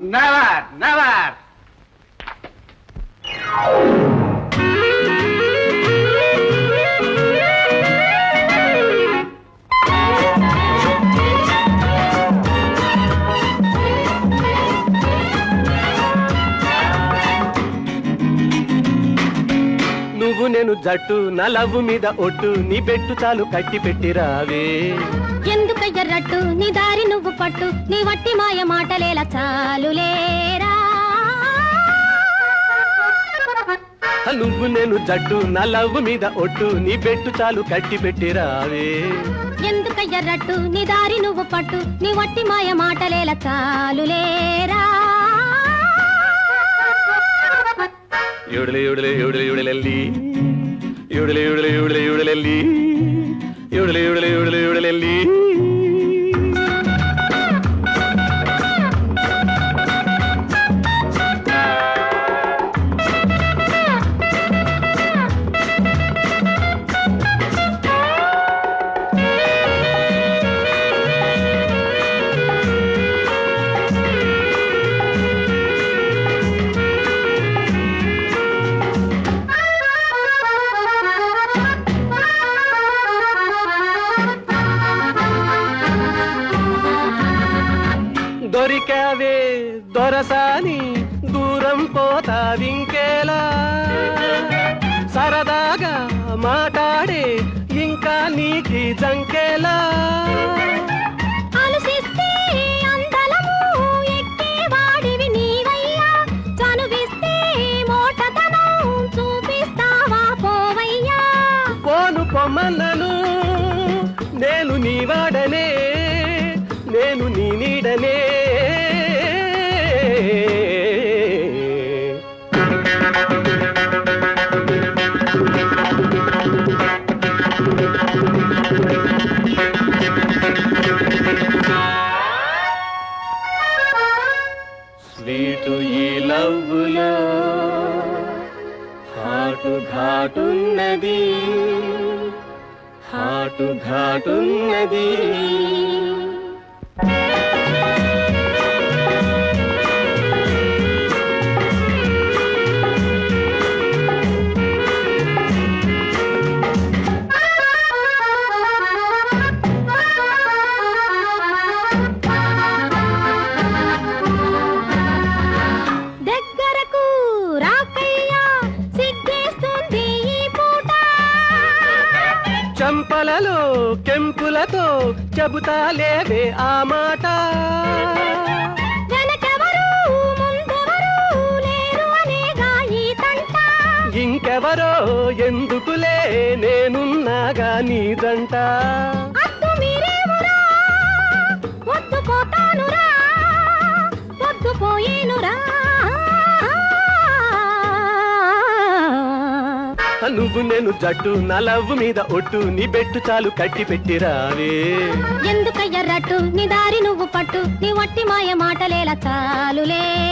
Never, never. నువ్వు నేను జట్టు నా లవ్వు మీద ఒట్టు నీ బెట్టు చాలు కట్టి పెట్టి రావే ఎందుకయ్యర్రట్టు నీ దారి నువ్వు పట్టు నీ వట్టి మాయ మాటలేలా చాలులేరా నువ్వు నేను జట్టు నా లవ్వు మీద ఒట్టు నీ బెట్టు చాలు కట్టి పెట్టి రావే. ఎందుకయ్యర్రట్టు నీ దారి నువ్వు పట్టు నీ వట్టి మాయ మాటలేలా చాలులేరా యుడలే యుడలే యుడలే యుడలెల్లి యుడలే యుడలే యుడలే యుడలెల్లి యుడలే యుడలే దొరికావే దొరసాని దూరం పోతావింకేలా? సరదాగా మాట్లాడే ఇంకా నీకి జంకేలా? అలసిస్తే అందలము ఎక్కేవాడివి ఘాటు ఈ లవ్వులో హాటు ఘాటున్నది హాటు ఘాటున్నది. చంపలలో కెంపులతో చెబుతా లేవే ఆ మాట. ఇంకెవరో ఎందుకులే నేనున్నాగా నీదంట నువ్వు నేను జట్టు నా మీద ఒట్టు నీ బెట్టు చాలు కట్టి పెట్టి రావే. ఎందుకయ్యర్రట్టు నీ దారి నువ్వు పట్టు నీ వట్టి మాయ మాటలేలా చాలులే.